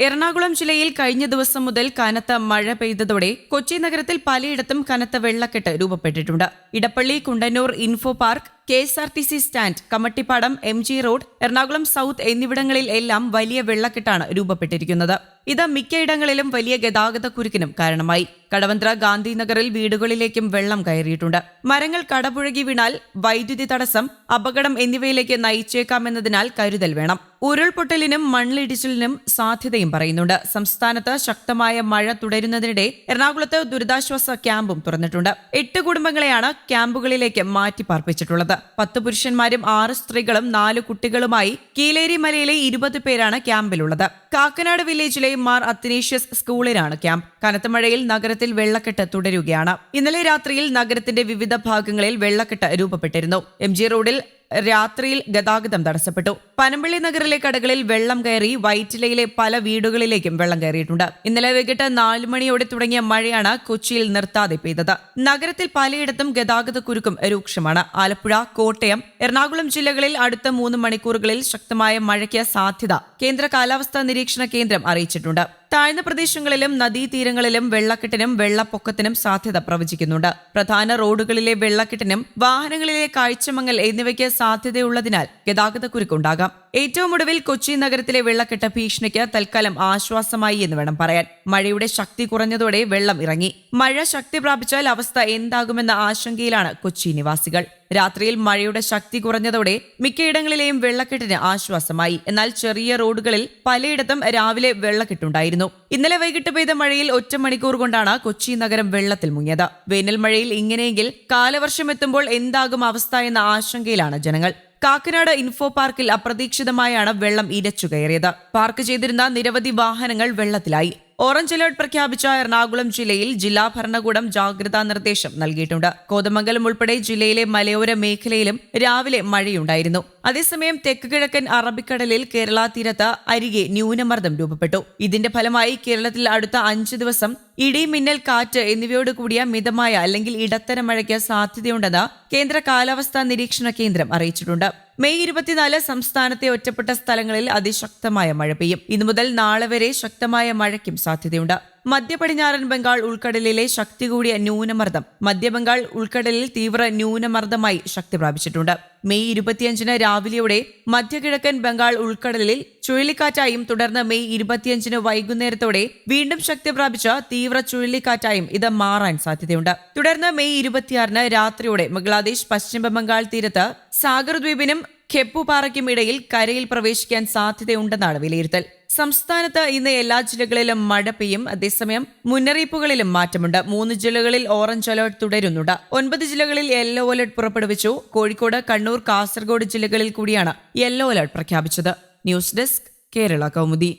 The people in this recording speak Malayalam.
എറണാകുളം ജില്ലയിൽ കഴിഞ്ഞ ദിവസം മുതൽ കനത്ത മഴ പെയ്തതോടെ കൊച്ചി നഗരത്തിൽ പലയിടത്തും കനത്ത വെള്ളക്കെട്ട് രൂപപ്പെട്ടിട്ടുണ്ട്. Edappally Kundannoor info park K S R T C stand Kammattipadam M G road Ernakulam south എന്നിവിടങ്ങളിൽ എല്ലാം വലിയ വെള്ളക്കെട്ടാണ് രൂപപ്പെട്ടിരിക്കുന്നത്. ഇത് മിക്കയിടങ്ങളിലും വലിയ ഗതാഗത കുരുക്കിനും കാരണമായി. കടവന്ത്ര ഗാന്ധിനഗറിൽ വീടുകളിലേക്കും വെള്ളം കയറിയിട്ടുണ്ട്. മരങ്ങൾ കടപുഴകി വീണാൽ വൈദ്യുതി തടസ്സം അപകടം എന്നിവയിലേക്ക് നയിച്ചേക്കാമെന്നതിനാൽ കരുതൽ വേണം. ഉരുൾപൊട്ടലിനും മണ്ണിടിച്ചിലിനും സാധ്യതയും പറയുന്നുണ്ട്. സംസ്ഥാനത്ത് ശക്തമായ മഴ തുടരുന്നതിനിടെ എറണാകുളത്ത് ദുരിതാശ്വാസ ക്യാമ്പും തുറന്നിട്ടുണ്ട്. എട്ട് കുടുംബങ്ങളെയാണ് ക്യാമ്പുകളിലേക്ക് മാറ്റി പാർപ്പിച്ചിട്ടുള്ളത് പത്ത് പുരുഷന്മാരും ആറ് സ്ത്രീകളും നാല് കുട്ടികളുമായി കീലേരി മലയിലെ ഇരുപത് പേരാണ് ക്യാമ്പിലുള്ളത്. കാക്കനാട് വില്ലേജിലെ മാർ അത്തനേഷ്യസ് സ്കൂളിലാണ് ക്യാമ്പ്. കനത്ത മഴയിൽ നഗരത്തിൽ വെള്ളക്കെട്ട് തുടരുകയാണ്. ഇന്നലെ രാത്രിയിൽ നഗരത്തിന്റെ വിവിധ ഭാഗങ്ങളിൽ വെള്ളക്കെട്ട് രൂപപ്പെട്ടിരുന്നു. എം ജി റോഡിൽ രാത്രിയിൽ ഗതാഗതം തടസ്സപ്പെട്ടു. പനമ്പള്ളി നഗറിലെ കടകളിൽ വെള്ളം കയറി വൈറ്റിലയിലെ പല വീടുകളിലേക്കും വെള്ളം കയറിയിട്ടുണ്ട്. ഇന്നലെ വൈകിട്ട് നാലു മണിയോടെ തുടങ്ങിയ മഴയാണ് കൊച്ചിയിൽ നിർത്താതെ പെയ്തത്. നഗരത്തിൽ പലയിടത്തും ഗതാഗത കുരുക്കും രൂക്ഷമാണ്. ആലപ്പുഴ കോട്ടയം എറണാകുളം ജില്ലകളിൽ അടുത്ത മൂന്ന് മണിക്കൂറുകളിൽ ശക്തമായ മഴയ്ക്ക് സാധ്യത കേന്ദ്ര കാലാവസ്ഥാ നിരീക്ഷണ കേന്ദ്രം അറിയിച്ചിട്ടുണ്ട്. താഴ്ന്ന പ്രദേശങ്ങളിലും നദീതീരങ്ങളിലും വെള്ളക്കെട്ടിനും വെള്ളപ്പൊക്കത്തിനും സാധ്യത പ്രവചിക്കുന്നുണ്ട്. പ്രധാന റോഡുകളിലെ വെള്ളക്കെട്ടിനും വാഹനങ്ങളിലെ കാഴ്ചമങ്ങൽ എന്നിവയ്ക്ക് സാധ്യതയുള്ളതിനാൽ ഗതാഗതക്കുരുക്കുണ്ടാകാം ഏറ്റവും ഒടുവിൽ കൊച്ചി നഗരത്തിലെ വെള്ളക്കെട്ട് ഭീഷണിക്ക് തൽക്കാലം ആശ്വാസമായി എന്ന് വേണം പറയാൻ. മഴയുടെ ശക്തി കുറഞ്ഞതോടെ വെള്ളം ഇറങ്ങി. മഴ ശക്തി പ്രാപിച്ചാൽ അവസ്ഥ എന്താകുമെന്ന ആശങ്കയിലാണ് കൊച്ചി നിവാസികൾ. രാത്രിയിൽ മഴയുടെ ശക്തി കുറഞ്ഞതോടെ മിക്കയിടങ്ങളിലെയും വെള്ളക്കെട്ടിന് ആശ്വാസമായി. എന്നാൽ ചെറിയ റോഡുകളിൽ പലയിടത്തും രാവിലെ വെള്ളക്കെട്ടുണ്ടായിരുന്നു. ഇന്നലെ വൈകിട്ട് പെയ്ത മഴയിൽ ഒറ്റ മണിക്കൂർ കൊണ്ടാണ് കൊച്ചി നഗരം വെള്ളത്തിൽ മുങ്ങിയത്. വേനൽ മഴയിൽ ഇങ്ങനെയെങ്കിൽ കാലവർഷം എത്തുമ്പോൾ എന്താകും അവസ്ഥ എന്ന ആശങ്കയിലാണ് ജനങ്ങൾ. കാക്കനാട് ഇൻഫോ പാർക്കിൽ അപ്രതീക്ഷിതമായാണ് വെള്ളം ഇരച്ചുകയറിയത് പാർക്ക് ചെയ്തിരുന്ന നിരവധി വാഹനങ്ങൾ വെള്ളത്തിലായി. ഓറഞ്ച് അലേർട്ട് പ്രഖ്യാപിച്ച എറണാകുളം ജില്ലയിൽ ജില്ലാ ഭരണകൂടം ജാഗ്രതാ നിർദ്ദേശം നൽകിയിട്ടുണ്ട്. കോതമംഗലം ഉൾപ്പെടെ ജില്ലയിലെ മലയോര മേഖലയിലും രാവിലെ മഴയുണ്ടായിരുന്നു. അതേസമയം തെക്ക് കിഴക്കൻ അറബിക്കടലിൽ കേരള തീരത്ത് അരികെ ന്യൂനമർദ്ദം രൂപപ്പെട്ടു. ഇതിന്റെ ഫലമായി കേരളത്തിൽ അടുത്ത അഞ്ചു ദിവസം ഇടി മിന്നൽ കാറ്റ് എന്നിവയോട് കൂടിയ മിതമായ അല്ലെങ്കിൽ ഇടത്തരം മഴയ്ക്ക് സാധ്യതയുണ്ടെന്ന് കേന്ദ്ര കാലാവസ്ഥാ നിരീക്ഷണ കേന്ദ്രം അറിയിച്ചിട്ടുണ്ട്. മെയ് ഇരുപത്തിനാല് സംസ്ഥാനത്തെ ഒറ്റപ്പെട്ട സ്ഥലങ്ങളിൽ അതിശക്തമായ മഴ പെയ്യും. ഇന്നു മുതൽ നാളെ വരെ ശക്തമായ മഴയ്ക്കും സാധ്യതയുണ്ട്. മധ്യ പടിഞ്ഞാറൻ ബംഗാൾ ഉൾക്കടലിലെ ശക്തി കൂടിയ ന്യൂനമർദ്ദം മധ്യബംഗാൾ ഉൾക്കടലിൽ തീവ്ര ന്യൂനമർദ്ദമായി ശക്തി പ്രാപിച്ചിട്ടുണ്ട്. മെയ് ഇരുപത്തിയഞ്ചിന് രാവിലെയോടെ മധ്യകിഴക്കൻ ബംഗാൾ ഉൾക്കടലിൽ ചുഴലിക്കാറ്റായും തുടർന്ന് മെയ് ഇരുപത്തിയഞ്ചിന് വൈകുന്നേരത്തോടെ വീണ്ടും ശക്തി പ്രാപിച്ച തീവ്ര ചുഴലിക്കാറ്റായും ഇത് മാറാൻ സാധ്യതയുണ്ട്. തുടർന്ന് മെയ് ഇരുപത്തിയാറിന് രാത്രിയോടെ ബംഗ്ലാദേശ് പശ്ചിമ ബംഗാൾ തീരത്ത് സാഗർ ദ്വീപിനും ഖെപ്പുപാറയ്ക്കും ഇടയിൽ കരയിൽ പ്രവേശിക്കാൻ സാധ്യതയുണ്ടെന്നാണ് വിലയിരുത്തൽ. സംസ്ഥാനത്ത് ഇന്ന് എല്ലാ ജില്ലകളിലും മഴ പെയ്യും. അതേസമയം മുന്നറിയിപ്പുകളിലും മാറ്റമുണ്ട്. മൂന്ന് ജില്ലകളിൽ ഓറഞ്ച് അലർട്ട് തുടരുന്നുണ്ട്. ഒൻപത് ജില്ലകളിൽ യെല്ലോ അലർട്ട് പുറപ്പെടുവിച്ചു. കോഴിക്കോട് കണ്ണൂർ കാസർഗോഡ് ജില്ലകളിൽ കൂടിയാണ് യെല്ലോ അലർട്ട് പ്രഖ്യാപിച്ചത്. News desk Kerala Kaumudi.